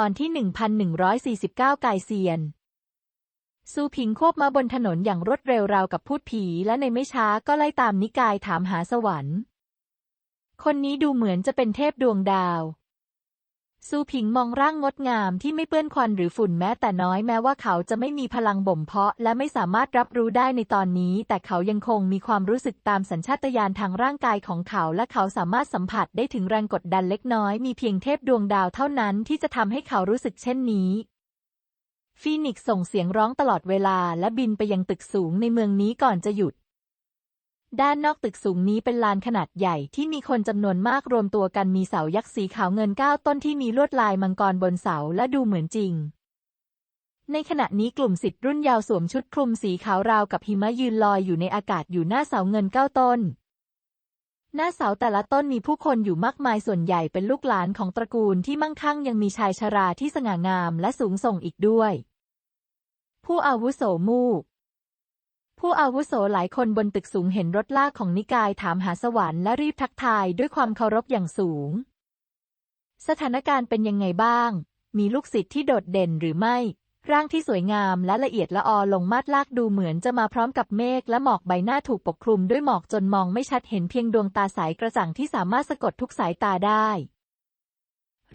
ตอนที่ 1149 กายเซียน ซูผิงควบมาบนถนนอย่างรวดเร็วราวกับพูดผี และในไม่ช้าก็ไล่ตามนิกายถามหาสวรรค์ คนนี้ดูเหมือนจะเป็นเทพดวงดาว ซูผิงมองร่างงดงามที่ไม่เปื้อนควันหรือฝุ่นแม้แต่น้อยแม้ว่าเขาจะไม่มีพลังบ่มเพาะ และไม่สามารถรับรู้ได้ในตอนนี้ แต่เขายังคงมีความรู้สึกตามสัญชาตญาณทางร่างกายของเขา และเขาสามารถสัมผัสได้ถึงแรงกดดันเล็กน้อย มีเพียงเทพดวงดาวเท่านั้นที่จะทำให้เขารู้สึกเช่นนี้ฟีนิกซ์ส่งเสียงร้องตลอดเวลาและบินไปยังตึกสูงในเมืองนี้ก่อนจะหยุด ด้านนอกตึกสูงนี้เป็นลานขนาดใหญ่ที่มีคนจำนวนมากรวมตัวกันมีเสายักษ์สีขาวเงินเก้าต้นที่มีลวดลายมังกรบนเสาและดูเหมือนจริง ในขณะนี้กลุ่มสิทธิ์รุ่นยาวสวมชุดคลุมสีขาวราวกับหิมะยืนลอยอยู่ในอากาศอยู่หน้าเสาเงินเก้าต้น หน้าเสาแต่ละต้นมีผู้คนอยู่มากมายส่วนใหญ่เป็นลูกหลานของตระกูลที่มั่งคั่งยังมีชายชราที่สง่างามและสูงส่งอีกด้วย ผู้อาวุโสมู่ ผู้อาวุโสหลายคนบนตึกสูงเห็นรถลากของนิกายถามหาสวรรค์และรีบทักทายด้วยความเคารพอย่างสูง สถานการณ์เป็นยังไงบ้าง มีลูกศิษย์ที่โดดเด่นหรือไม่ ร่างที่สวยงามและละเอียดละออลงมาดลากดูเหมือนจะมาพร้อมกับเมฆและหมอกใบหน้าถูกปกคลุมด้วยหมอกจนมองไม่ชัดเห็นเพียงดวงตาใสกระจ่างที่สามารถสะกดทุกสายตาได้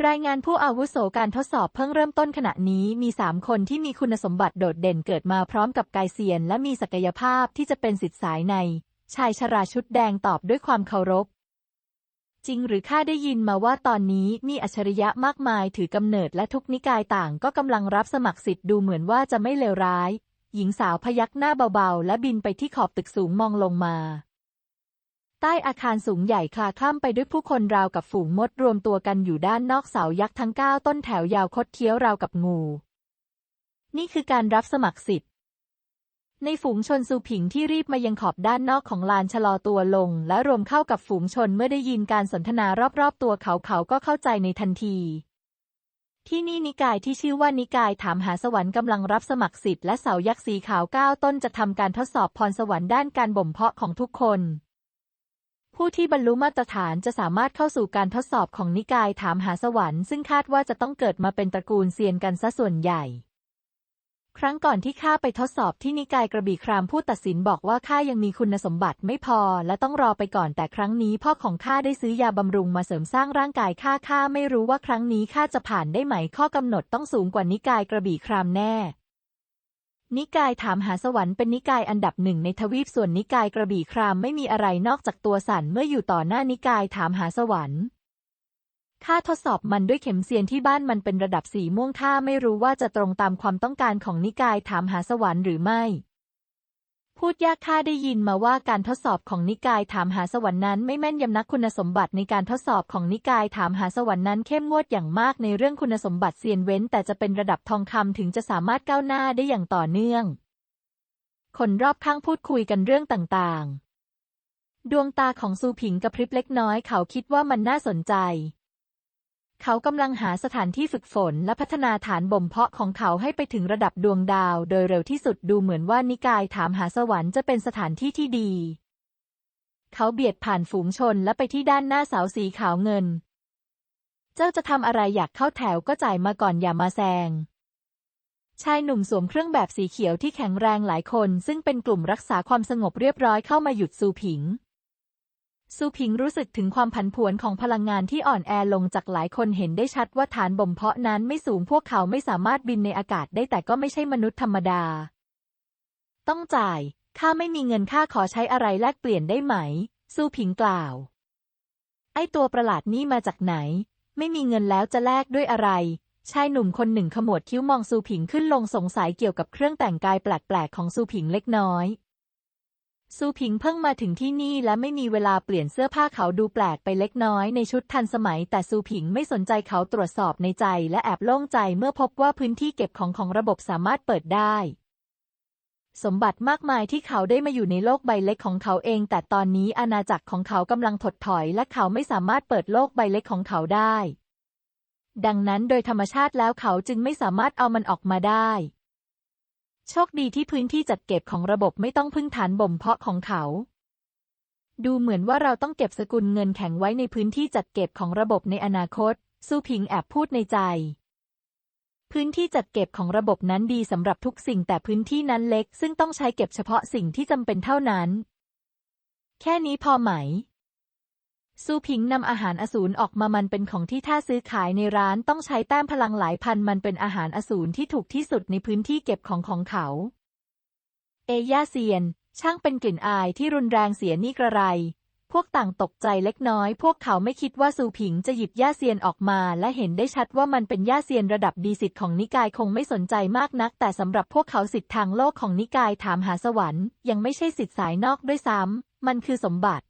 รายงานผู้อาวุโสการทดสอบเพิ่งเริ่มต้นขณะนี้มีสามคนที่มีคุณสมบัติโดดเด่นเกิดมาพร้อมกับกายเซียน และมีศักยภาพที่จะเป็นสิทธิสายใน ชายชราชุดแดงตอบด้วยความเคารพ จริงหรือข้าได้ยินมาว่าตอนนี้มีอัจฉริยะมากมายถือกำเนิดและทุกนิกายต่างก็กำลังรับสมัครสิทธิ์ดูเหมือนว่าจะไม่เลวร้าย หญิงสาวพยักหน้าเบาๆ และบินไปที่ขอบตึกสูงมองลงมา ใต้อาคารสูงใหญ่คลาคล่ำไปด้วยผู้คนราวกับฝูงมดรวมตัวกันอยู่ด้านนอกเสายักษ์ทั้งเก้าต้นแถวยาวคดเคี้ยวราวกับงู นี่คือการรับสมัครสิทธิ์ ในฝูงชนซูผิงที่รีบมายังขอบด้านนอกของลานชะลอตัวลง และรวมเข้ากับฝูงชนเมื่อได้ยินการสนทนารอบๆ ตัวเขาเขาก็เข้าใจในทันที ที่นี่นิกายที่ชื่อว่านิกายถามหาสวรรค์กำลังรับสมัครสิทธิ์และเสายักษ์สีขาวเก้าต้นจะทำการทดสอบพรสวรรค์ด้านการบ่มเพาะของทุกคน ผู้ที่บรรลุมาตรฐานจะสามารถเข้าสู่การทดสอบของนิกายถามหาสวรรค์ซึ่งคาดว่าจะต้องเกิดมาเป็นตระกูลเซียนกันซะส่วนใหญ่ ครั้งก่อนที่ข้าไปทดสอบที่นิกายกระบี่ครามผู้ตัดสินบอกว่าข้ายังมีคุณสมบัติไม่พอและต้องรอไปก่อนแต่ครั้งนี้พ่อของข้าได้ซื้อยาบำรุงมาเสริมสร้างร่างกายข้าข้าไม่รู้ว่าครั้งนี้ข้าจะผ่านได้ไหมข้อกำหนดต้องสูงกว่านิกายกระบี่ครามแน่ นิกายถามหาสวรรค์เป็นนิกายอันดับหนึ่งในทวีปส่วนนิกายกระบี่ครามไม่มีอะไรนอกจากตัวสันเมื่ออยู่ต่อหน้านิกายถามหาสวรรค์ข้าทดสอบมันด้วยเข็มเซียนที่บ้านมันเป็นระดับสีม่วงข้าไม่รู้ว่าจะตรงตามความต้องการของนิกายถามหาสวรรค์หรือไม่ พูดยากข้าได้ยินมาว่าการทดสอบของนิกายถามหาสวรรค์นั้นไม่แม่นยำนักคุณสมบัติในการทดสอบของนิกายถามหาสวรรค์นั้นเข้มงวดอย่างมากในเรื่องคุณสมบัติเซียนเว้น แต่จะเป็นระดับทองคำถึงจะสามารถก้าวหน้าได้อย่างต่อเนื่อง คนรอบข้างพูดคุยกันเรื่องต่างๆ ดวงตาของซูผิงกระพริบเล็กน้อยเขาคิดว่ามันน่าสนใจ เขากำลังหาสถานที่ฝึกฝนและพัฒนาฐานบ่มเพาะของเขาให้ไปถึงระดับดวงดาว โดยเร็วที่สุดดูเหมือนว่านิกายถามหาสวรรค์จะเป็นสถานที่ที่ดี เขาเบียดผ่านฝูงชนและไปที่ด้านหน้าเสาสีขาวเงิน เจ้าจะทำอะไรอยากเข้าแถวก็จ่ายมาก่อนอย่ามาแซงชายหนุ่มสวมเครื่องแบบสีเขียวที่แข็งแรงหลายคน ซึ่งเป็นกลุ่มรักษาความสงบเรียบร้อยเข้ามาหยุดซูผิง ซูผิงรู้สึกถึงความผันผวนของพลังงานที่อ่อนแอลงจากหลายคนเห็นได้ชัดว่าฐานบ่มเพาะนั้นไม่สูงพวกเขาไม่สามารถบินในอากาศได้แต่ก็ไม่ใช่มนุษย์ธรรมดา ต้องจ่าย ข้าไม่มีเงินค่าขอใช้อะไรแลกเปลี่ยนได้ไหม ซูผิงกล่าว ไอตัวประหลาดนี่มาจากไหน ไม่มีเงินแล้วจะแลกด้วยอะไร ชายหนุ่มคนหนึ่งขมวดคิ้วมองซูผิงขึ้นลงสงสัยเกี่ยวกับเครื่องแต่งกายแปลกๆของซูผิงเล็กน้อย ซูผิงเพิ่งมาถึงที่นี่และไม่มีเวลาเปลี่ยนเสื้อผ้าเขาดูแปลกไปเล็กน้อยในชุดทันสมัย แต่ซูผิงไม่สนใจเขาตรวจสอบในใจและแอบโล่งใจเมื่อพบว่าพื้นที่เก็บของของระบบสามารถเปิดได้ สมบัติมากมายที่เขาได้มาอยู่ในโลกใบเล็กของเขาเอง แต่ตอนนี้อาณาจักรของเขากำลังถดถอย และเขาไม่สามารถเปิดโลกใบเล็กของเขาได้ ดังนั้นโดยธรรมชาติแล้วเขาจึงไม่สามารถเอามันออกมาได้ โชคดีที่พื้นที่จัดเก็บของระบบไม่ต้องพึ่งฐานบ่มเพาะของเขา ดูเหมือนว่าเราต้องเก็บสกุลเงินแข็งไว้ในพื้นที่จัดเก็บของระบบในอนาคต ซูผิงแอบพูดในใจ พื้นที่จัดเก็บของระบบนั้นดีสำหรับทุกสิ่งแต่พื้นที่นั้นเล็ก ซึ่งต้องใช้เก็บเฉพาะสิ่งที่จำเป็นเท่านั้น แค่นี้พอไหม ซูผิงนำอาหารอสูรออกมามันเป็นของที่ถ้าซื้อขายในร้านต้องใช้แต้มพลังหลายพันมันเป็นอาหารอสูรที่ถูกที่สุดในพื้นที่เก็บของของเขา เอย่าเซียน ช่างเป็นกลิ่นอายที่รุนแรงเสียนี่กระไร พวกต่างตกใจเล็กน้อย พวกเขาไม่คิดว่าซูผิงจะหยิบย่าเซียนออกมา และเห็นได้ชัดว่ามันเป็นย่าเซียนระดับดีสิทธิ์ของนิกายคงไม่สนใจมากนัก แต่สำหรับพวกเขาสิทธิ์ทางโลกของนิกายถามหาสวรรค์ ยังไม่ใช่สิทธิ์สายนอกด้วยซ้ำมันคือสมบัติ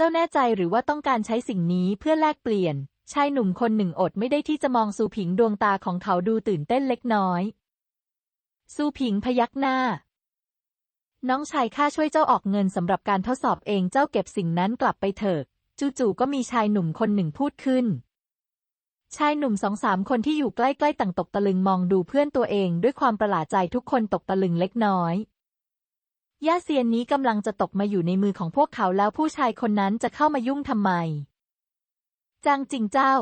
เจ้าแน่ใจหรือว่าต้องการใช้สิ่งนี้เพื่อแลกเปลี่ยน ชายหนุ่มคนหนึ่งอดไม่ได้ที่จะมองซูผิงดวงตาของเขาดูตื่นเต้นเล็กน้อย ซูผิงพยักหน้า น้องชายข้าช่วยเจ้าออกเงินสำหรับการทดสอบเองเจ้าเก็บสิ่งนั้นกลับไปเถิดจู่ๆก็มีชายหนุ่มคนหนึ่งพูดขึ้น ชายหนุ่มสองสามคนที่อยู่ใกล้ๆต่างตกตะลึงมองดูเพื่อนตัวเองด้วยความประหลาดใจทุกคนตกตะลึงเล็กน้อย ย่าเซียนนี้กำลังจะตกมาอยู่ในมือของพวกเขาแล้วผู้ชายคนนั้นจะเข้ามายุ่งทำไม จางจริงเจ้า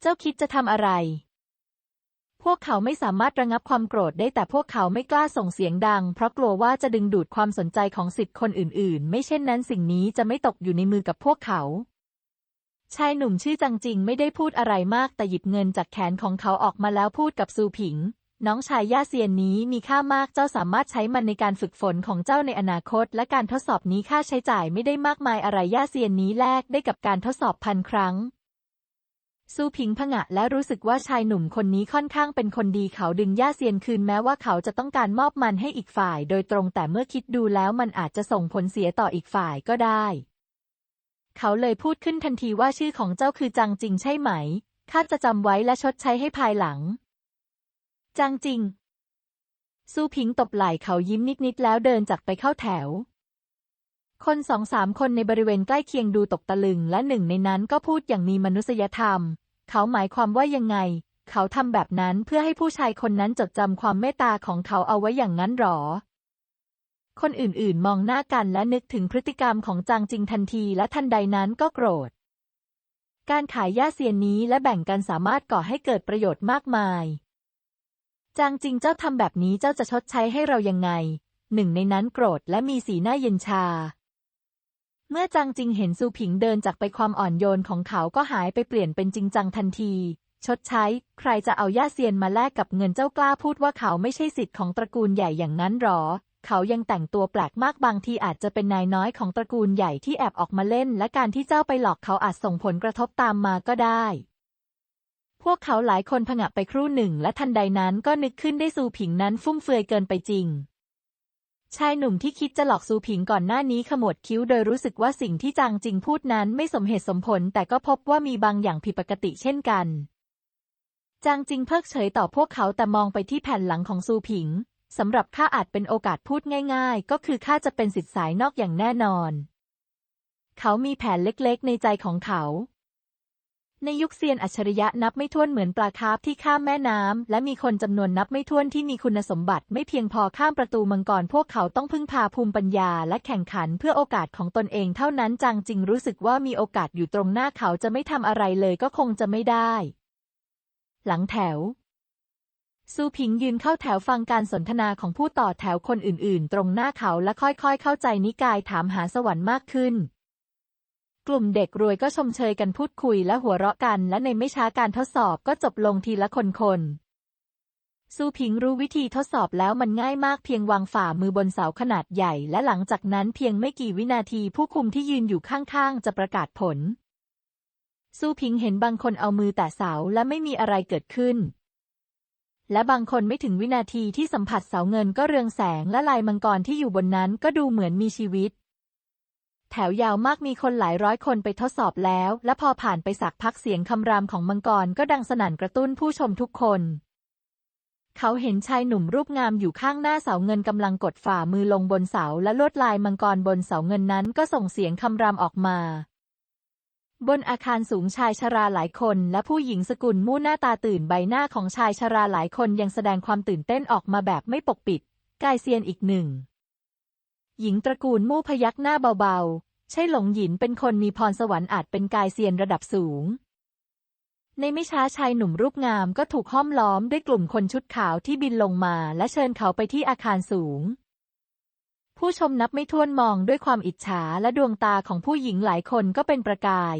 เจ้าคิดจะทำอะไร พวกเขาไม่สามารถระงับความโกรธได้แต่พวกเขาไม่กล้าส่งเสียงดัง เพราะกลัวว่าจะดึงดูดความสนใจของสิทธิ์คนอื่น ๆ ไม่เช่นนั้นสิ่งนี้จะไม่ตกอยู่ในมือกับพวกเขาชายหนุ่มชื่อจังจิงไม่ได้พูดอะไรมากแต่หยิบเงินจากแขนของเขาออกมาแล้วพูดกับซูผิง น้องชายย่าเซียนนี้มีค่ามากเจ้าสามารถใช้มันในการฝึกฝนของเจ้าในอนาคต และการทดสอบนี้ค่าใช้จ่ายไม่ได้มากมายอะไรย่าเซียนนี้แลกได้กับการทดสอบพันครั้งซูผิงผงะและรู้สึกว่าชายหนุ่มคนนี้ค่อนข้างเป็นคนดีเขาดึงย่าเซียนคืนแม้ว่าเขาจะต้องการมอบมันให้อีกฝ่าย โดยตรงแต่เมื่อคิดดูแล้วมันอาจจะส่งผลเสียต่ออีกฝ่ายก็ได้ เขาเลยพูดขึ้นทันทีว่าชื่อของเจ้าคือจังจริงใช่ไหมข้าจะจำไว้และชดใช้ให้ภายหลัง จังจริง ซูผิงตบไหล่เขายิ้มนิดๆแล้วเดินจากไปเข้าแถว คนสองสามคนในบริเวณใกล้เคียงดูตกตะลึง และหนึ่งในนั้นก็พูดอย่างมีมนุษยธรรม เขาหมายความว่ายังไง เขาทำแบบนั้นเพื่อให้ผู้ชายคนนั้นจดจำความเมตตาของเขาเอาไว้อย่างนั้นหรอคนอื่นๆ มองหน้ากันและนึกถึงพฤติกรรมของจางจิงทันทีและทันใดนั้นก็โกรธ การขายย่าเซียนนี้และแบ่งกันสามารถก่อให้เกิดประโยชน์มากมาย จางจริงเจ้าทำแบบนี้เจ้าจะชดใช้ให้เรายังไง หนึ่งในนั้นโกรธและมีสีหน้าเย็นชา เมื่อจางจริงเห็นซูผิงเดินจากไปความอ่อนโยนของเขาก็หายไปเปลี่ยนเป็นจริงจังทันที ชดใช้ ใครจะเอาย่าเซียนมาแลกกับเงินเจ้ากล้าพูดว่าเขาไม่ใช่สิทธิ์ของตระกูลใหญ่อย่างนั้นหรอ เขายังแต่งตัวแปลกมากบางทีอาจจะเป็นนายน้อยของตระกูลใหญ่ที่แอบออกมาเล่น และการที่เจ้าไปหลอกเขาอาจส่งผลกระทบตามมาก็ได้ พวกเขาหลายคนผงะไปครู่หนึ่ง และทันใดนั้นก็นึกขึ้นได้ซูผิงนั้นฟุ่มเฟือยเกินไปจริง ชายหนุ่มที่คิดจะหลอกซูผิงก่อนหน้านี้ขมวดคิ้วโดยรู้สึกว่าสิ่งที่จางจิงพูดนั้นไม่สมเหตุสมผล แต่ก็พบว่ามีบางอย่างผิดปกติเช่นกัน จางจิงเพิกเฉยต่อพวกเขาแต่มองไปที่แผ่นหลังของซูผิงสำหรับข้าอาจเป็นโอกาสพูดง่าย ๆ ก็คือข้าจะเป็นสิทธิสายนอกอย่างแน่นอน เขามีแผนเล็กๆ ในใจของเขา ในยุคเซียนอัจฉริยะนับไม่ถ้วนเหมือนปลาคาร์ฟที่ข้ามแม่น้ำ และมีคนจำนวนนับไม่ถ้วนที่มีคุณสมบัติไม่เพียงพอข้ามประตูมังกรพวกเขาต้องพึ่งพาภูมิปัญญาและแข่งขันเพื่อโอกาสของตนเองเท่านั้นจางจิงรู้สึกว่ามีโอกาสอยู่ตรงหน้าเขาจะไม่ทำอะไรเลยก็คงจะไม่ได้ หลังแถว ซูผิงยืนเข้าแถวฟังการสนทนาของผู้ต่อแถวคนอื่น ๆ ตรงหน้าเขาและค่อยๆ เข้าใจนิกายถามหาสวรรค์มากขึ้น กลุ่มเด็กรวยก็ชมเชยกันพูดคุยและหัวเราะกัน และในไม่ช้าการทดสอบก็จบลงทีละคนๆซูผิงรู้วิธีทดสอบแล้วมันง่ายมากเพียงวางฝ่ามือบนเสาขนาดใหญ่ และหลังจากนั้นเพียงไม่กี่วินาทีผู้คุมที่ยืนอยู่ข้างๆ จะประกาศผล ซูผิงเห็นบางคนเอามือแตะเสาและไม่มีอะไรเกิดขึ้น และบางคนไม่ถึงวินาทีที่สัมผัสเสาเงินก็เรืองแสงและลายมังกรที่อยู่บนนั้นก็ดูเหมือนมีชีวิต แถวยาวมากมีคนหลายร้อยคนไปทดสอบแล้ว และพอผ่านไปสักพักเสียงคำรามของมังกรก็ดังสนั่นกระตุ้นผู้ชมทุกคน เขาเห็นชายหนุ่มรูปงามอยู่ข้างหน้าเสาเงินกำลังกดฝ่ามือลงบนเสาและลวดลายมังกรบนเสาเงินนั้นก็ส่งเสียงคำรามออกมา บนอาคารสูงชายชราหลายคนและผู้หญิงสกุลมู่หน้าตาตื่นใบหน้าของชายชราหลายคนยังแสดงความตื่นเต้นออกมาแบบไม่ปกปิด กายเซียนอีกหนึ่ง หญิงตระกูลมู่พยักหน้าเบาๆ ใช่หลงหยินเป็นคนมีพรสวรรค์อาจเป็นกายเซียนระดับสูง ในไม่ช้าชายหนุ่มรูปงามก็ถูกห้อมล้อมด้วยกลุ่มคนชุดขาวที่บินลงมาและเชิญเขาไปที่อาคารสูง ผู้ชมนับไม่ถ้วนมองด้วยความอิจฉาและดวงตาของผู้หญิงหลายคนก็เป็นประกาย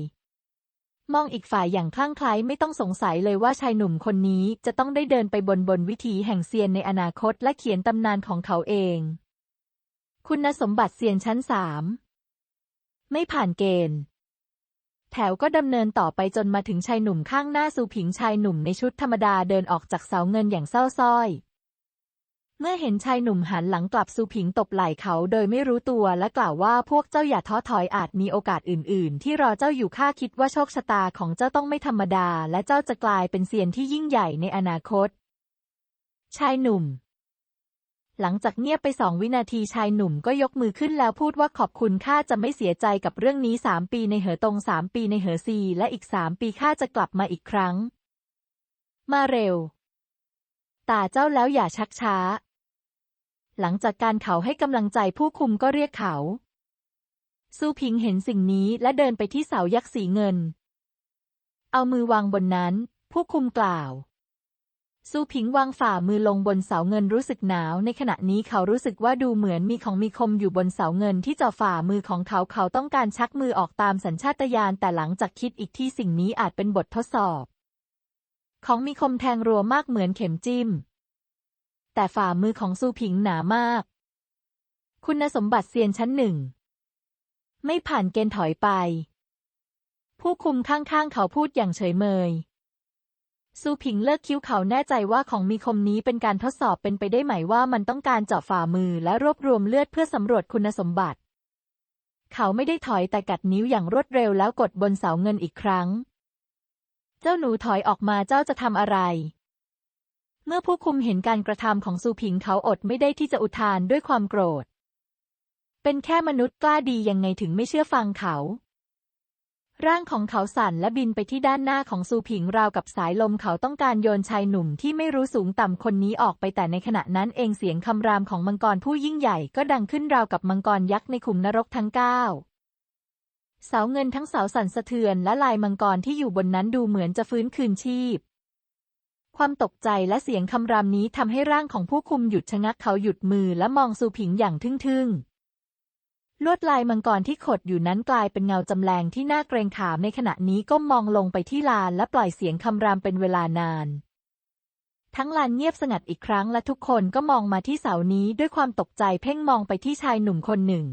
มองอีกฝ่ายอย่างคลั่งไคล้ไม่ต้องสงสัยเลยว่าชายหนุ่มคนนี้จะต้องได้เดินไปบนบนวิถีแห่งเซียนในอนาคตและเขียนตำนานของเขาเอง คุณสมบัติเซียนชั้นสามไม่ผ่านเกณฑ์ แถวก็ดำเนินต่อไปจนมาถึงชายหนุ่มข้างหน้าสูผิงชายหนุ่มในชุดธรรมดาเดินออกจากเสาเงินอย่างเศร้าส้อย เมื่อเห็นชายหนุ่มหันหลังกลับสูผิงตบไหล่เขาโดยไม่รู้ตัวและกล่าวว่าพวกเจ้าอย่าท้อถอยอาจมีโอกาสอื่น ๆ ที่รอเจ้าอยู่ข้าคิดว่าโชคชะตาของเจ้าต้องไม่ธรรมดา และเจ้าจะกลายเป็นเซียนที่ยิ่งใหญ่ในอนาคต ชายหนุ่ม หลังจากเงียบไปสองวินาทีชายหนุ่มก็ยกมือขึ้นแล้วพูดว่าขอบคุณข้าจะไม่เสียใจกับเรื่องนี้สามปีในเหอตรงสามปีในเหอซีและอีกสามปีข้าจะกลับมาอีกครั้ง มาเร็ว ตาเจ้าแล้วอย่าชักช้า หลังจากการเขาให้กำลังใจผู้คุมก็เรียกเขา ซูพิงเห็นสิ่งนี้และเดินไปที่เสายักษ์สีเงิน เอามือวางบนนั้น ผู้คุมกล่าว ซูพิงวางฝ่ามือลงบนเสาเงินรู้สึกหนาว ในขณะนี้เขารู้สึกว่าดูเหมือนมีของมีคมอยู่บนเสาเงินที่จ่อฝ่ามือของเขาเขาต้องการชักมือออกตามสัญชาตญาณแต่หลังจากคิดอีกที่สิ่งนี้อาจเป็นบททดสอบ ของมีคมแทงรัวมากเหมือนเข็มจิ้ม แต่ฝ่ามือของซูผิงหนามาก คุณสมบัติเซียนชั้นหนึ่ง ไม่ผ่านเกณฑ์ถอยไป ผู้คุมข้างๆเขาพูดอย่างเฉยเมย ซูผิงเลิกคิ้วเขาแน่ใจว่าของมีคมนี้เป็นการทดสอบเป็นไปได้ไหมว่ามันต้องการเจาะฝ่ามือและรวบรวมเลือดเพื่อสำรวจคุณสมบัติ เขาไม่ได้ถอยแต่กัดนิ้วอย่างรวดเร็วแล้วกดบนเสาเงินอีกครั้ง เจ้าหนูถอยออกมาเจ้าจะทำอะไร เมื่อผู้คุมเห็นการกระทำของซูผิงเขาอดไม่ได้ที่จะอุทานด้วยความโกรธ เป็นแค่มนุษย์กล้าดียังไงถึงไม่เชื่อฟังเขา ร่างของเขาสั่นและบินไปที่ด้านหน้าของซูผิงราวกับสายลมเขาต้องการโยนชายหนุ่มที่ไม่รู้สูงต่ำคนนี้ออกไปแต่ในขณะนั้นเองเสียงคำรามของมังกรผู้ยิ่งใหญ่ก็ดังขึ้นราวกับมังกรยักษ์ในขุมนรกทั้งเก้าเสาเงินทั้งเสาสั่นสะเทือนและลายมังกรที่อยู่บนนั้นดูเหมือนจะฟื้นคืนชีพ ความตกใจและเสียงคำรามนี้ทำให้ร่างของผู้คุมหยุดชะงักเขาหยุดมือและมองซูผิงอย่างทึ่งๆ ลวดลายมังกรที่ขดอยู่นั้นกลายเป็นเงาจำแรงที่น่าเกรงขามในขณะนี้ก้มมองลงไปที่ลานและปล่อยเสียงคำรามเป็นเวลานาน ทั้งลานเงียบสงัดอีกครั้งและทุกคนก็มองมาที่เสานี้ด้วยความตกใจเพ่งมองไปที่ชายหนุ่มคนหนึ่ง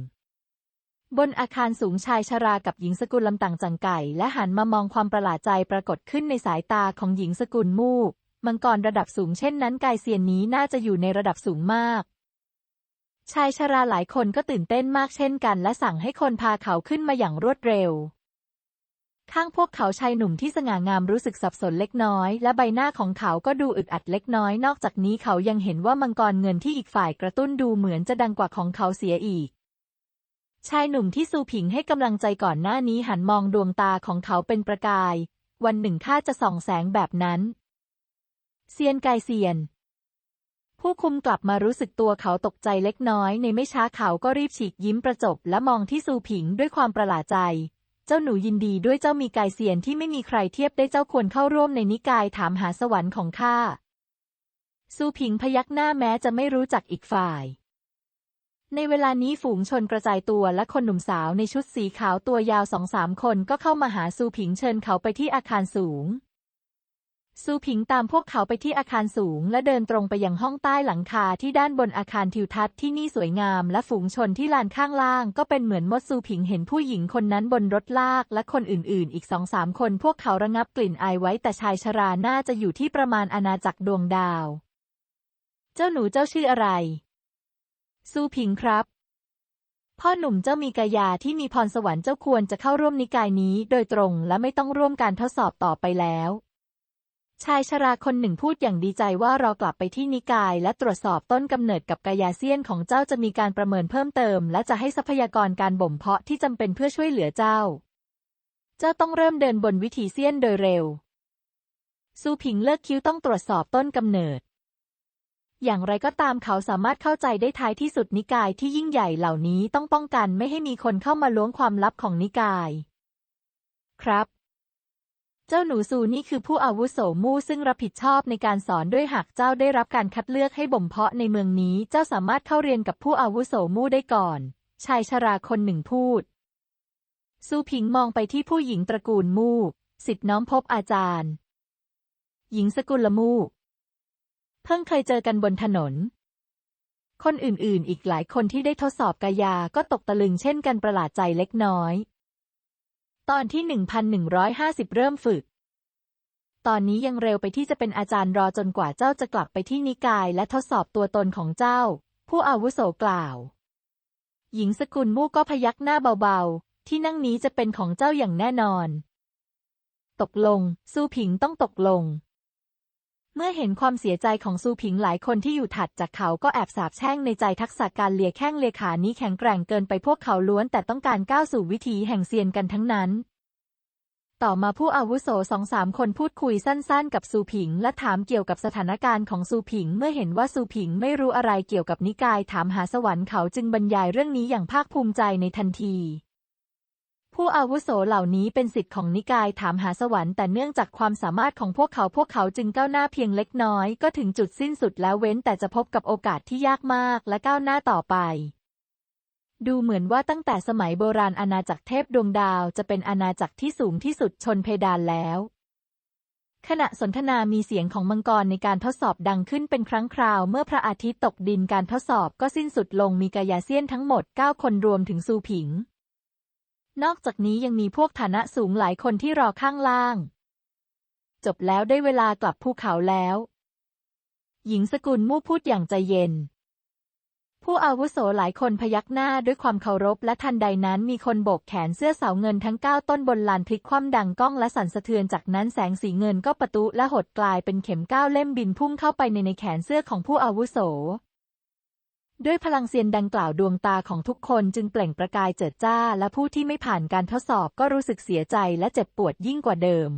บนอาคารสูงชายชรากับหญิงสกุลลำต่างจังไก่ และหันมามองความประหลาดใจปรากฏขึ้นในสายตาของหญิงสกุลมูกมังกรระดับสูงเช่นนั้นกายเซียนนี้น่าจะอยู่ในระดับสูงมาก ชายชราหลายคนก็ตื่นเต้นมากเช่นกัน และสั่งให้คนพาเขาขึ้นมาอย่างรวดเร็ว ข้างพวกเขาชายหนุ่มที่สง่างามรู้สึกสับสนเล็กน้อย และใบหน้าของเขาก็ดูอึดอัดเล็กน้อย นอกจากนี้เขายังเห็นว่ามังกรเงินที่อีกฝ่ายกระตุ้นดูเหมือนจะดังกว่าของเขาเสียอีก ชายหนุ่มที่ซูผิงให้กำลังใจก่อนหน้านี้หันมองดวงตาของเขาเป็นประกาย วันหนึ่งข้าจะส่องแสงแบบนั้น เซียนกายเซียน ผู้คุมกลับมารู้สึกตัวเขาตกใจเล็กน้อย ในไม่ช้าเขาก็รีบฉีกยิ้มประจบ และมองที่ซูผิงด้วยความประหลาดใจ เจ้าหนูยินดีด้วยเจ้ามีกายเซียนที่ไม่มีใครเทียบได้เจ้าควรเข้าร่วมในนิกายถามหาสวรรค์ของข้าซูผิงพยักหน้าแม้จะไม่รู้จักอีกฝ่าย ในเวลานี้ฝูงชนกระจายตัวและคนหนุ่มสาวในชุดสีขาวตัวยาวสองสามคนก็เข้ามาหาซูผิงเชิญเขาไปที่อาคารสูง ซูผิงตามพวกเขาไปที่อาคารสูง และเดินตรงไปยังห้องใต้หลังคาที่ด้านบนอาคารทิวทัศน์ที่นี่สวยงามและฝูงชนที่ลานข้างล่าง ก็เป็นเหมือนมดซูผิงเห็นผู้หญิงคนนั้นบนรถลาก และคนอื่นๆ อีกสองสามคนพวกเขาระงับกลิ่นอายไว้แต่ชายชราน่าจะอยู่ที่ประมาณอาณาจักรดวงดาว เจ้าหนูเจ้าชื่ออะไร ซูผิงครับพ่อหนุ่มเจ้ามีกายาที่มีพรสวรรค์เจ้าควรจะเข้าร่วมนิกายนี้โดยตรงและไม่ต้องร่วมการทดสอบต่อไปแล้ว ชายชราคนหนึ่งพูดอย่างดีใจว่าเรากลับไปที่นิกาย และตรวจสอบต้นกำเนิดกับกายาเซียนของเจ้าจะมีการประเมินเพิ่มเติม และจะให้ทรัพยากรการบ่มเพาะที่จำเป็นเพื่อช่วยเหลือเจ้า เจ้าต้องเริ่มเดินบนวิถีเซียนโดยเร็ว ซูผิงเลิกคิ้วต้องตรวจสอบต้นกำเนิด อย่างไรก็ตามเขาสามารถเข้าใจได้ท้ายที่สุดนิกายที่ยิ่งใหญ่เหล่านี้ต้องป้องกันไม่ให้มีคนเข้ามาล้วงความลับของนิกาย ครับ เจ้าหนูซูนี่คือผู้อาวุโสมู่ซึ่งรับผิดชอบในการสอนด้วยหากเจ้าได้รับการคัดเลือกให้บ่มเพาะในเมืองนี้ เจ้าสามารถเข้าเรียนกับผู้อาวุโสมู่ได้ก่อน ชายชราคนหนึ่งพูด ซูผิงมองไปที่ผู้หญิงตระกูลมู่สิทธิน้อมพบอาจารย์ หญิงสกุลมู่เพิ่งเคยเจอกันบนถนน คนอื่นๆ อีกหลายคนที่ได้ทดสอบกายาก็ตกตะลึงเช่นกันประหลาดใจเล็กน้อย ตอนที่ 1150 เริ่มฝึก ตอนนี้ยังเร็วไปที่จะเป็นอาจารย์รอจนกว่าเจ้าจะกลับไปที่นิกายและทดสอบตัวตนของเจ้า ผู้อาวุโสกล่าว หญิงสกุลมู่ก็พยักหน้าเบาๆ ที่นั่งนี้จะเป็นของเจ้าอย่างแน่นอน ตกลง สู้ผิงต้องตกลง เมื่อเห็นความเสียใจของซูผิงหลายคนที่อยู่ถัดจากเขาก็แอบสาบแช่งในใจทักษะการเลียแข้งเลียขานี้แข็งแกร่งเกินไปพวกเขาล้วนแต่ต้องการก้าวสู่วิถีแห่งเซียนกันทั้งนั้น ต่อมาผู้อาวุโสสองสามคนพูดคุยสั้นๆ กับซูผิง และถามเกี่ยวกับสถานการณ์ของซูผิง เมื่อเห็นว่าซูผิงไม่รู้อะไรเกี่ยวกับนิกายถามหาสวรรค์เขาจึงบรรยายเรื่องนี้อย่างภาคภูมิใจในทันที ผู้อาวุโสเหล่านี้เป็นสิทธิ์ของนิกายถามหาสวรรค์แต่เนื่องจากความสามารถของพวกเขาพวกเขาจึงก้าวหน้าเพียงเล็กน้อย ก็ถึงจุดสิ้นสุดแล้วเว้นแต่จะพบกับโอกาสที่ยากมากและก้าวหน้าต่อไป ดูเหมือนว่าตั้งแต่สมัยโบราณอาณาจักรเทพดวงดาวจะเป็นอาณาจักรที่สูงที่สุดชนเพดานแล้วขณะสนทนามีเสียงของมังกรในการทดสอบดังขึ้นเป็นครั้งคราว เมื่อพระอาทิตย์ตกดินการทดสอบก็สิ้นสุดลงมีกายาเซียนทั้งหมด 9 คนรวมถึงซูผิง นอกจากนี้ยังมีพวกฐานะสูงหลายคนที่รอข้างล่าง จบแล้วได้เวลากลับภูเขาแล้ว หญิงสกุลมู่พูดอย่างใจเย็น ผู้อาวุโสหลายคนพยักหน้าด้วยความเคารพและทันใดนั้นมีคนโบกแขนเสื้อเสาเงินทั้งเก้าต้นบนลานพลิกคว่ำดังก้องและสั่นสะเทือนจากนั้นแสงสีเงินก็ประตุและหดกลายเป็นเข็มก้าวเล่มบินพุ่งเข้าไปในในแขนเสื้อของผู้อาวุโส ด้วยพลังเซียนดังกล่าวดวงตาของทุกคนจึงเปล่งประกายเจิดจ้า และผู้ที่ไม่ผ่านการทดสอบก็รู้สึกเสียใจและเจ็บปวดยิ่งกว่าเดิม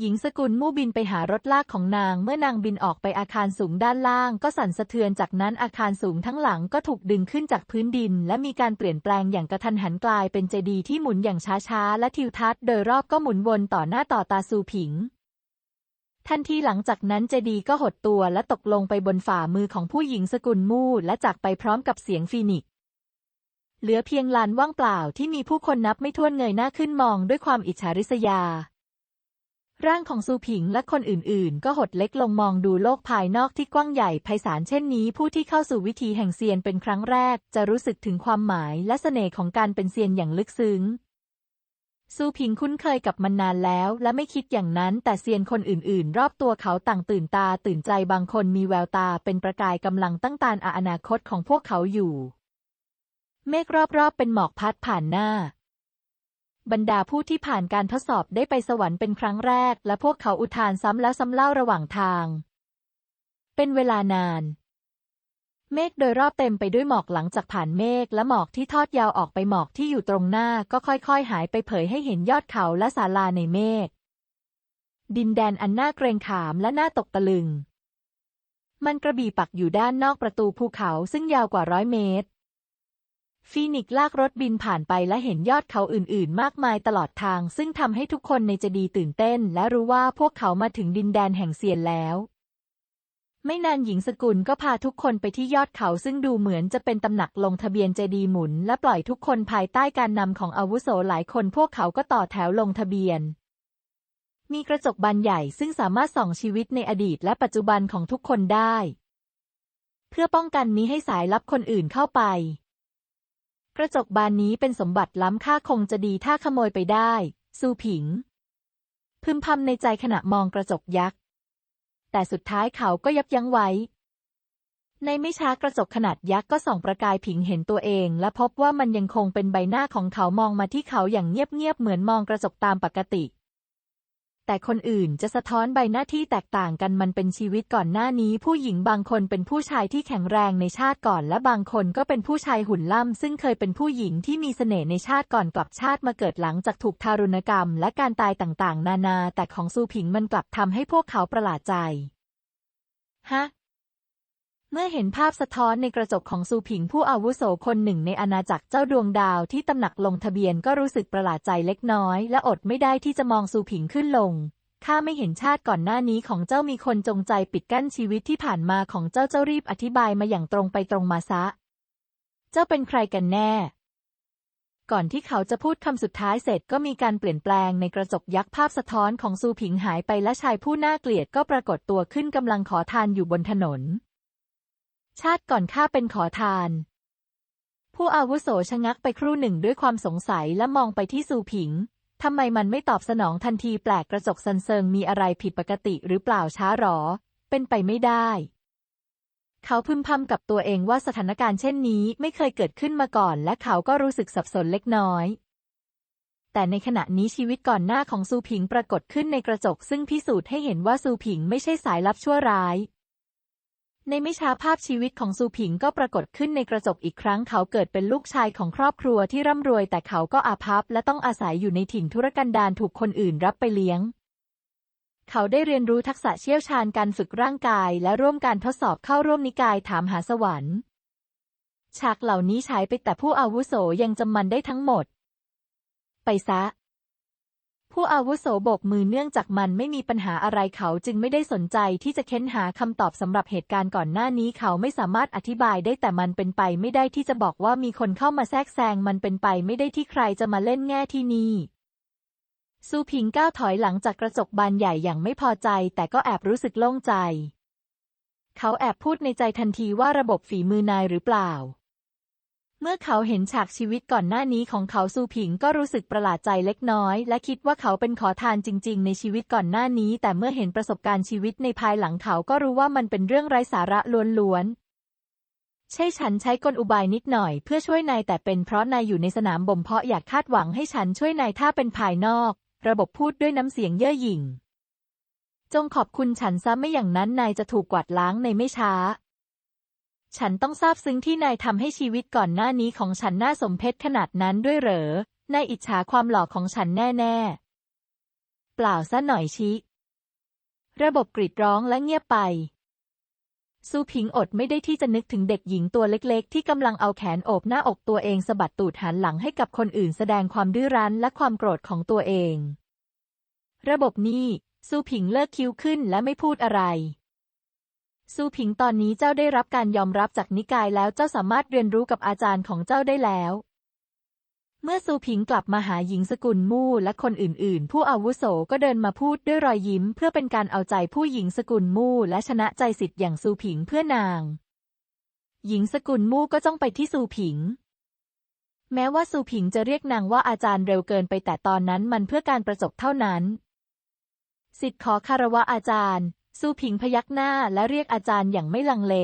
หญิงสกุลมู่บินไปหารถลากของนางเมื่อนางบินออกไปอาคารสูงด้านล่าง ก็สั่นสะเทือนจากนั้นอาคารสูงทั้งหลังก็ถูกดึงขึ้นจากพื้นดิน และมีการเปลี่ยนแปลงอย่างกระทันหันกลายเป็นเจดีย์ที่หมุนอย่างช้าๆและทิวทัศน์โดยรอบก็หมุนวนต่อหน้าต่อตาซูผิง ทันทีหลังจากนั้นเจดีก็หดตัวและตกลงไปบนฝ่ามือของผู้หญิงสกุลมู่และจากไปพร้อมกับเสียงฟีนิกเหลือเพียงลานว่างเปล่าที่มีผู้คนนับไม่ถ้วนเงยหน้าขึ้นมองด้วยความอิจฉาริษยา ร่างของซูผิงและคนอื่นๆ ก็หดเล็กลงมองดูโลกภายนอกที่กว้างใหญ่ไพศาลเช่นนี้ ผู้ที่เข้าสู่วิถีแห่งเซียนเป็นครั้งแรก จะรู้สึกถึงความหมายและเสน่ห์ของการเป็นเซียนอย่างลึกซึ้ง ซูผิงคุ้นเคยกับมันนานแล้ว และไม่คิดอย่างนั้น แต่เซียนคนอื่นๆ รอบตัวเขาต่างตื่นตาตื่นใจบางคนมีแววตาเป็นประกายกำลังตั้งตานอาอนาคตของพวกเขาอยู่ เมฆรอบๆเป็นหมอกพัดผ่านหน้า บรรดาผู้ที่ผ่านการทดสอบได้ไปสวรรค์เป็นครั้งแรก และพวกเขาอุทานซ้ำแล้วซ้ำเล่าระหว่างทาง เป็นเวลานาน เมฆโดยรอบเต็มไปด้วยหมอกหลังจากผ่านเมฆและหมอกที่ทอดยาวออกไปหมอกที่อยู่ตรงหน้าก็ค่อยๆ หายไปเผยให้เห็นยอดเขาและศาลาในเมฆ ดินแดนอันน่าเกรงขามและน่าตกตะลึง มันกระบี่ปักอยู่ด้านนอกประตูภูเขาซึ่งยาวกว่าร้อยเมตร ฟีนิกซ์ลากรถบินผ่านไปและเห็นยอดเขาอื่นๆ มากมายตลอดทาง ซึ่งทำให้ทุกคนในเจดีตื่นเต้น และรู้ว่าพวกเขามาถึงดินแดนแห่งเซียนแล้ว ไม่นานหญิงสกุลก็พาทุกคนไปที่ยอดเขาซึ่งดูเหมือนจะเป็นตำหนักลงทะเบียนเจดีหมุน และปล่อยทุกคนภายใต้การนำของอาวุโสหลายคนพวกเขาก็ต่อแถวลงทะเบียน มีกระจกบานใหญ่ซึ่งสามารถส่องชีวิตในอดีตและปัจจุบันของทุกคนได้ เพื่อป้องกันนี้ให้สายลับคนอื่นเข้าไป กระจกบานนี้เป็นสมบัติล้ำค่าคงจะดีถ้าขโมยไปได้ ซูผิง พึมพำในใจขณะมองกระจกยักษ์ แต่สุดท้ายเขาก็ยับยั้งไว้ ในไม่ช้ากระจกขนาดยักษ์ก็ส่องประกายผิงเห็นตัวเอง และพบว่ามันยังคงเป็นใบหน้าของเขามองมาที่เขาอย่างเงียบๆเหมือนมองกระจกตามปกติ แต่คนอื่นจะสะท้อนใบหน้าที่แตกต่างกันมันเป็นชีวิตก่อนหน้านี้ ผู้หญิงบางคนเป็นผู้ชายที่แข็งแรงในชาติก่อน และบางคนก็เป็นผู้ชายหุ่นล่ำ ซึ่งเคยเป็นผู้หญิงที่มีเสน่ห์ในชาติก่อนกลับชาติมาเกิดหลังจากถูกทารุณกรรม และการตายต่างๆ นานา แต่ของซูผิงมันกลับทำให้พวกเขาประหลาดใจฮะ เมื่อเห็นภาพสะท้อนในกระจกของซูผิงผู้อาวุโสคนหนึ่งในอาณาจักรเจ้าดวงดาวที่ตำหนักลงทะเบียนก็รู้สึกประหลาดใจเล็กน้อย และอดไม่ได้ที่จะมองซูผิงขึ้นลง ข้าไม่เห็นชาติก่อนหน้านี้ของเจ้ามีคนจงใจปิดกั้นชีวิตที่ผ่านมาของเจ้าเจ้ารีบอธิบายมาอย่างตรงไปตรงมาซะ เจ้าเป็นใครกันแน่ ก่อนที่เขาจะพูดคำสุดท้ายเสร็จก็มีการเปลี่ยนแปลงในกระจกยักษ์ภาพสะท้อนของซูผิงหายไปและชายผู้น่าเกลียดก็ปรากฏตัวขึ้นกำลังขอทานอยู่บนถนน ชาติก่อนข้าเป็นขอทาน ผู้อาวุโสชะงักไปครู่หนึ่งด้วยความสงสัยและมองไปที่ซูผิง ทำไมมันไม่ตอบสนองทันทีแปลกกระจกซันเซิงมีอะไรผิดปกติหรือเปล่าช้าหรอ เป็นไปไม่ได้ เขาพึมพำกับตัวเองว่าสถานการณ์เช่นนี้ไม่เคยเกิดขึ้นมาก่อน และเขาก็รู้สึกสับสนเล็กน้อยแต่ในขณะนี้ชีวิตก่อนหน้าของซูผิงปรากฏขึ้นในกระจกซึ่งพิสูจน์ให้เห็นว่าซูผิงไม่ใช่สายลับชั่วร้าย ในไม่ช้าภาพชีวิตของซูผิงก็ปรากฏขึ้นในกระจกอีกครั้งเขาเกิดเป็นลูกชายของครอบครัวที่ร่ำรวย แต่เขาก็อาภัพและต้องอาศัยอยู่ในถิ่นธุรกันดารถูกคนอื่นรับไปเลี้ยง เขาได้เรียนรู้ทักษะเชี่ยวชาญการฝึกร่างกาย และร่วมการทดสอบเข้าร่วมนิกายถามหาสวรรค์ ฉากเหล่านี้ฉายไปแต่ผู้อาวุโสยังจำมันได้ทั้งหมด ไปซะ ผู้อาวุโสโบกมือเนื่องจากมันไม่มีปัญหาอะไรเขาจึงไม่ได้สนใจที่จะเค้นหาคำตอบสำหรับเหตุการณ์ก่อนหน้านี้เขาไม่สามารถอธิบายได้แต่มันเป็นไปไม่ได้ที่จะบอกว่ามีคนเข้ามาแทรกแซงมันเป็นไปไม่ได้ที่ใครจะมาเล่นแง่ที่นี่ซูผิงก้าวถอยหลังจากกระจกบานใหญ่อย่างไม่พอใจ แต่ก็แอบรู้สึกโล่งใจ เขาแอบพูดในใจทันทีว่าระบบฝีมือนายหรือเปล่า เมื่อเขาเห็นฉากชีวิตก่อนหน้านี้ของเขาซูผิงก็รู้สึกประหลาดใจเล็กน้อย และคิดว่าเขาเป็นขอทานจริง ๆ ในชีวิตก่อนหน้านี้ แต่เมื่อเห็นประสบการณ์ชีวิตในภายหลังเขาก็รู้ว่ามันเป็นเรื่องไร้สาระล้วนๆ ใช่ฉันใช้กลอุบายนิดหน่อยเพื่อช่วยนายแต่เป็นเพราะนายอยู่ในสนามบ่มเพาะอยากคาดหวังให้ฉันช่วยนายถ้าเป็นภายนอก ระบบพูดด้วยน้ำเสียงเย่อหยิ่ง จงขอบคุณฉันซะไม่อย่างนั้นนายจะถูกกวาดล้างในไม่ช้า ฉันต้องซาบซึ้งที่นายทำให้ชีวิตก่อนหน้านี้ของฉันน่าสมเพชขนาดนั้นด้วยเหรอนายอิจฉาความหล่อของฉันแน่ ๆ เปล่าซะหน่อยชิ ระบบกรีดร้องและเงียบไป ซูผิงอดไม่ได้ที่จะนึกถึงเด็กหญิงตัวเล็กๆ ที่กำลังเอาแขนโอบหน้าอกตัวเองสะบัดตูดหันหลังให้กับคนอื่นแสดงความดื้อรั้นและความโกรธของตัวเอง ระบบนี้ ซูผิงเลิกคิ้วขึ้นและไม่พูดอะไร ซูผิงตอนนี้เจ้าได้รับการยอมรับจากนิกายแล้วเจ้าสามารถเรียนรู้กับอาจารย์ของเจ้าได้แล้ว เมื่อซูผิงกลับมาหาหญิงสกุลมู่และคนอื่น ๆ ผู้อาวุโสก็เดินมาพูดด้วยรอยยิ้ม เพื่อเป็นการเอาใจผู้หญิงสกุลมู่และชนะใจสิทธิ์อย่างซูผิงเพื่อนาง หญิงสกุลมู่ก็จ้องไปที่ซูผิง แม้ว่าซูผิงจะเรียกนางว่าอาจารย์เร็วเกินไปแต่ตอนนั้นมันเพื่อการประจบเท่านั้น สิทธิ์ขอคารวะอาจารย์ ซูผิงพยักหน้าและเรียกอาจารย์อย่างไม่ลังเล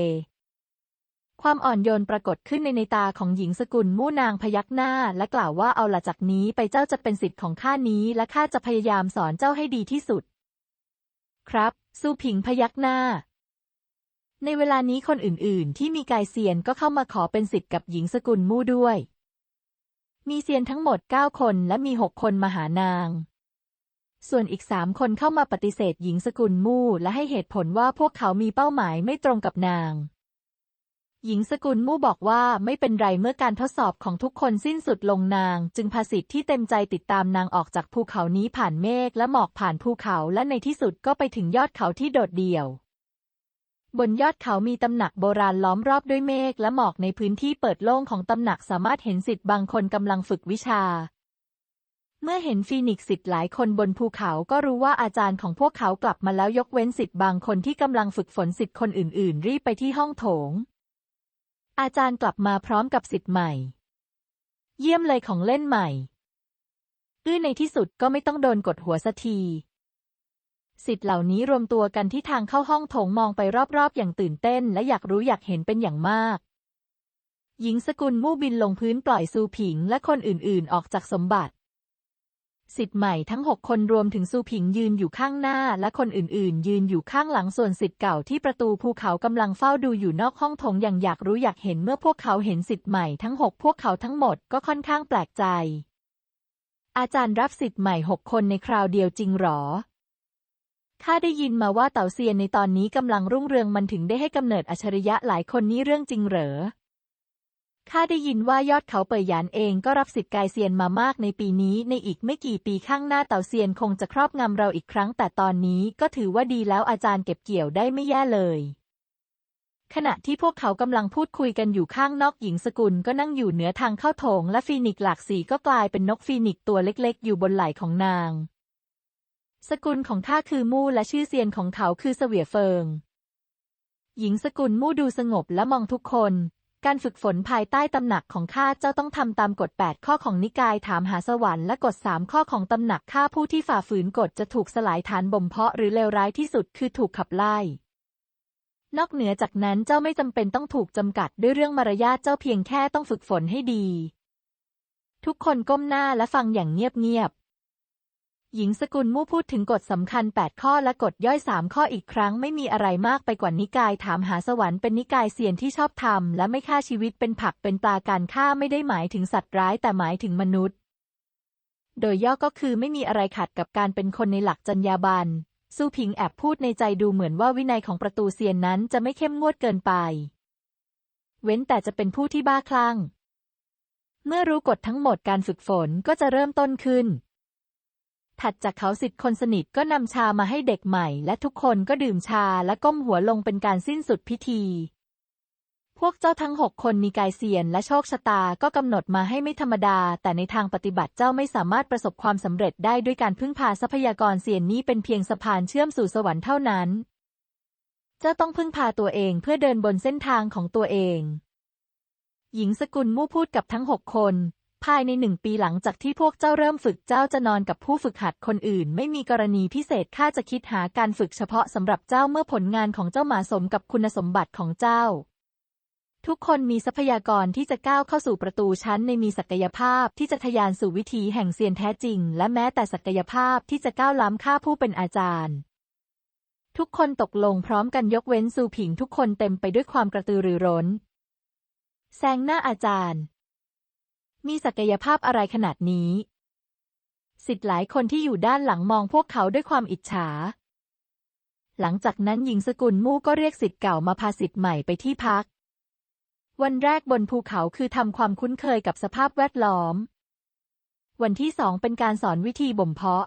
ความอ่อนโยนปรากฏขึ้นในในตาของหญิงสกุลมู่นางพยักหน้า และกล่าวว่าเอาละจากนี้ไปเจ้าจะเป็นสิทธิ์ของข้านี้และข้าจะพยายามสอนเจ้าให้ดีที่สุด ครับ ซูผิงพยักหน้า ในเวลานี้คนอื่น ๆ ที่มีกายเซียนก็เข้ามาขอเป็นสิทธิ์กับหญิงสกุลมู่ด้วย มีเซียนทั้งหมด 9 คนและมี 6 คนมาหานาง ส่วนอีกสามคนเข้ามาปฏิเสธหญิงสกุลมู่และให้เหตุผลว่าพวกเขามีเป้าหมายไม่ตรงกับนาง หญิงสกุลมู่บอกว่าไม่เป็นไรเมื่อการทดสอบของทุกคนสิ้นสุดลงนาง จึงพาสิทธิ์ที่เต็มใจติดตามนางออกจากภูเขานี้ผ่านเมฆและหมอกผ่านภูเขาและในที่สุดก็ไปถึงยอดเขาที่โดดเดี่ยวบนยอดเขามีตำหนักโบราณล้อมรอบด้วยเมฆและหมอกในพื้นที่เปิดโล่งของตำหนักสามารถเห็นสิทธิ์บางคนกำลังฝึกวิชา เมื่อเห็นฟีนิกซ์สิทธิ์หลายคนบนภูเขาก็รู้ว่าอาจารย์ของพวกเขากลับมาแล้วยกเว้นสิทธิ์บางคนที่กำลังฝึกฝนสิทธิ์คนอื่น ๆ รีบไปที่ห้องโถง อาจารย์กลับมาพร้อมกับสิทธิ์ใหม่ เยี่ยมเลยของเล่นใหม่อื้อในที่สุดก็ไม่ต้องโดนกดหัวสักทีสิทธิ์เหล่านี้รวมตัวกันที่ทางเข้าห้องโถงมองไปรอบ ๆ อย่างตื่นเต้น และอยากรู้อยากเห็นเป็นอย่างมาก หญิงสกุลมู่บินลงพื้นปล่อยซูผิงและคนอื่น ๆ ออกจากสมบัติ สิทธิ์ใหม่ทั้งหกคนรวมถึงซูผิงยืนอยู่ข้างหน้า และคนอื่นๆ ยืนอยู่ข้างหลังส่วนสิทธิ์เก่าที่ประตูภูเขากำลังเฝ้าดูอยู่นอกห้องโถงอย่างอยากรู้อยากเห็นเมื่อพวกเขาเห็นสิทธิ์ใหม่ทั้งหกพวกเขาทั้งหมดก็ค่อนข้างแปลกใจ อาจารย์รับสิทธิ์ใหม่หกคนในคราวเดียวจริงหรอข้าได้ยินมาว่าเต่าเซียนในตอนนี้กำลังรุ่งเรืองมันถึงได้ให้กำเนิดอัจฉริยะหลายคนนี้เรื่องจริงเหรอ ข้าได้ยินว่ายอดเขาเป่ยหยานเองก็รับสิทธิ์กายเซียนมามากในปีนี้ ในอีกไม่กี่ปีข้างหน้าเต่าเซียนคงจะครอบงำเราอีกครั้ง แต่ตอนนี้ก็ถือว่าดีแล้วอาจารย์เก็บเกี่ยวได้ไม่แย่เลย ขณะที่พวกเขากำลังพูดคุยกันอยู่ข้างนอกหญิงสกุลก็นั่งอยู่เหนือทางเข้าโถง และฟีนิกหลากสีก็กลายเป็นนกฟีนิกตัวเล็กๆ อยู่บนไหล่ของนาง สกุลของข้าคือมู่และชื่อเซียนของเขาคือเสวียเฟิงหญิงสกุลมู่ดูสงบและมองทุกคน การฝึกฝนภายใต้ตำหนักของข้าเจ้าต้องทำตามกฎ 8 ข้อของนิกายถามหาสวรรค์และกฎ 3 ข้อของตำหนักข้าผู้ที่ฝ่าฝืนกฎจะถูกสลายฐานบ่มเพาะหรือเลวร้ายที่สุดคือถูกขับไล่ นอกเหนือจากนั้นเจ้าไม่จำเป็นต้องถูกจำกัดด้วยเรื่องมารยาทเจ้าเพียงแค่ต้องฝึกฝนให้ดี ทุกคนก้มหน้าและฟังอย่างเงียบๆ หญิงสกุลมู่พูดถึงกฎสำคัญ 8 ข้อและกฎย่อย 3 ข้ออีกครั้งไม่มีอะไรมากไปกว่านิกายถามหาสวรรค์เป็นนิกายเซียนที่ชอบทำและไม่ฆ่าชีวิตเป็นผักเป็นปลาการฆ่าไม่ได้หมายถึงสัตว์ร้ายแต่หมายถึงมนุษย์ โดยย่อก็คือไม่มีอะไรขัดกับการเป็นคนในหลักจรรยาบรรณสู้ผิงแอบพูดในใจดูเหมือนว่าวินัยของประตูเซียนนั้นจะไม่เข้มงวดเกินไป เว้นแต่จะเป็นผู้ที่บ้าคลั่ง เมื่อรู้กฎทั้งหมดการฝึกฝนก็จะเริ่มต้นขึ้น ถัดจากเขาสิทธิ์คนสนิทก็นำชามาให้เด็กใหม่ และทุกคนก็ดื่มชาและก้มหัวลงเป็นการสิ้นสุดพิธี พวกเจ้าทั้งหกคนมีกายเซียนและโชคชะตาก็กำหนดมาให้ไม่ธรรมดา แต่ในทางปฏิบัติเจ้าไม่สามารถประสบความสำเร็จได้ด้วยการพึ่งพาทรัพยากรเซียนนี้เป็นเพียงสะพานเชื่อมสู่สวรรค์เท่านั้น เจ้าต้องพึ่งพาตัวเองเพื่อเดินบนเส้นทางของตัวเองหญิงสกุลมู่พูดกับทั้งหกคน ภายในหนึ่งปีหลังจากที่พวกเจ้าเริ่มฝึกเจ้าจะนอนกับผู้ฝึกหัดคนอื่น ไม่มีกรณีพิเศษข้าจะคิดหาการฝึกเฉพาะสำหรับเจ้าเมื่อผลงานของเจ้าหมาสมกับคุณสมบัติของเจ้า ทุกคนมีทรัพยากรที่จะก้าวเข้าสู่ประตูชั้นในมีศักยภาพที่จะทะยานสู่วิถีแห่งเซียนแท้จริง และแม้แต่ศักยภาพที่จะก้าวล้ำข้าผู้เป็นอาจารย์ทุกคนตกลงพร้อมกันยกเว้นซูผิงทุกคนเต็มไปด้วยความกระตือรือร้น แซงหน้าอาจารย์ มีศักยภาพอะไรขนาดนี้ สิทธิ์หลายคนที่อยู่ด้านหลังมองพวกเขาด้วยความอิจฉา หลังจากนั้นหญิงสกุลมู่ก็เรียกสิทธิ์เก่ามาพาสิทธิ์ใหม่ไปที่พัก วันแรกบนภูเขาคือทำความคุ้นเคยกับสภาพแวดล้อม วันที่สองเป็นการสอนวิธีบ่มเพาะ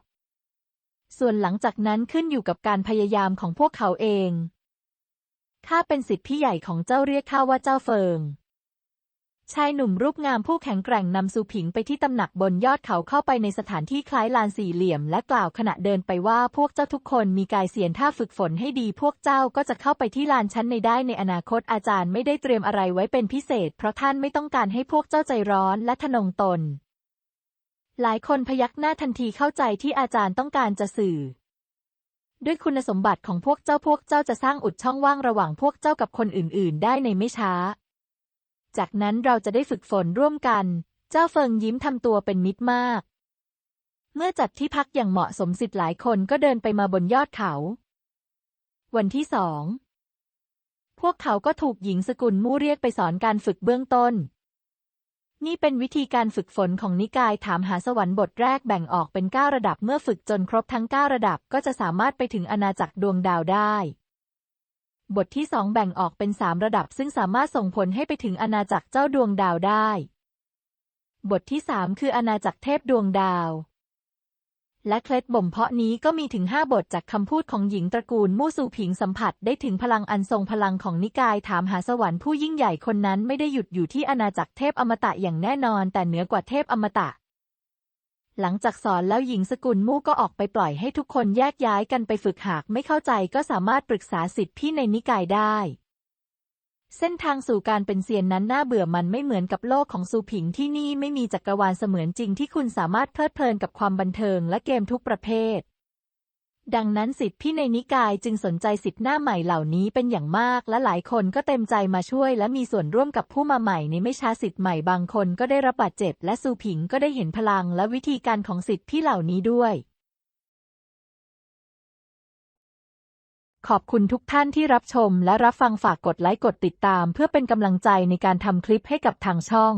ส่วนหลังจากนั้นขึ้นอยู่กับการพยายามของพวกเขาเองข้าเป็นสิทธิ์พี่ใหญ่ของเจ้าเรียกข้าว่าเจ้าเฟิง ชายหนุ่มรูปงามผู้แข็งแกร่งนำซูผิงไปที่ตำหนักบนยอดเขาเข้าไปในสถานที่คล้ายลานสี่เหลี่ยม และกล่าวขณะเดินไปว่าพวกเจ้าทุกคนมีกายเสียนถ้าฝึกฝนให้ดีพวกเจ้าก็จะเข้าไปที่ลานชั้นในได้ในอนาคตอาจารย์ไม่ได้เตรียมอะไรไว้เป็นพิเศษ เพราะท่านไม่ต้องการให้พวกเจ้าใจร้อนและทะนงตน หลายคนพยักหน้าทันทีเข้าใจที่อาจารย์ต้องการจะสื่อด้วยคุณสมบัติของพวกเจ้าพวกเจ้าจะสร้างอุดช่องว่างระหว่างพวกเจ้ากับคนอื่น ๆ ได้ในไม่ช้า จากนั้นเราจะได้ฝึกฝนร่วมกัน เจ้าเฟิงยิ้มทำตัวเป็นมิตรมาก เมื่อจัดที่พักอย่างเหมาะสมสิทธิ์หลายคนก็เดินไปมาบนยอดเขา วันที่สอง พวกเขาก็ถูกหญิงสกุลมู่เรียกไปสอนการฝึกเบื้องต้น นี่เป็นวิธีการฝึกฝนของนิกายถามหาสวรรค์บทแรกแบ่งออกเป็น 9 ระดับ เมื่อฝึกจนครบทั้ง 9 ระดับก็จะสามารถไปถึงอาณาจักรดวงดาวได้ บทที่สองแบ่งออกเป็น 3 ระดับ ซึ่งสามารถส่งผลให้ไปถึงอาณาจักรเจ้าดวงดาวได้ บทที่ 3 คืออาณาจักรเทพดวงดาว และเคล็ดบ่มเพาะนี้ก็มีถึง 5 บทจากคำพูดของหญิงตระกูลมู่ซูผิงสัมผัสได้ถึงพลังอันทรงพลังของนิกายถามหาสวรรค์ผู้ยิ่งใหญ่คนนั้นไม่ได้หยุดอยู่ที่อาณาจักรเทพอมตะอย่างแน่นอน แต่เหนือกว่าเทพอมตะ หลังจากสอนแล้วหญิงสกุลมู่ก็ออกไปปล่อยให้ทุกคนแยกย้ายกันไปฝึกหากไม่เข้าใจก็สามารถปรึกษาสิทธิ์พี่ในนิกายได้ เส้นทางสู่การเป็นเซียนนั้นน่าเบื่อมันไม่เหมือนกับโลกของซูผิงที่นี่ไม่มีจักรวาลเสมือนจริงที่คุณสามารถเพลิดเพลินกับความบันเทิงและเกมทุกประเภท ดังนั้นสิทธิพี่ในนิกายจึงสนใจสิทธิหน้าใหม่เหล่านี้เป็นอย่างมาก และหลายคนก็เต็มใจมาช่วย และมีส่วนร่วมกับผู้มาใหม่ในไม่ช้าสิทธิใหม่บางคนก็ได้รับบาดเจ็บ และซูผิงก็ได้เห็นพลังและวิธีการของสิทธิพี่เหล่านี้ด้วย ขอบคุณทุกท่านที่รับชมและรับฟังฝากกดไลค์กดติดตาม เพื่อเป็นกำลังใจในการทำคลิปให้กับทางช่อง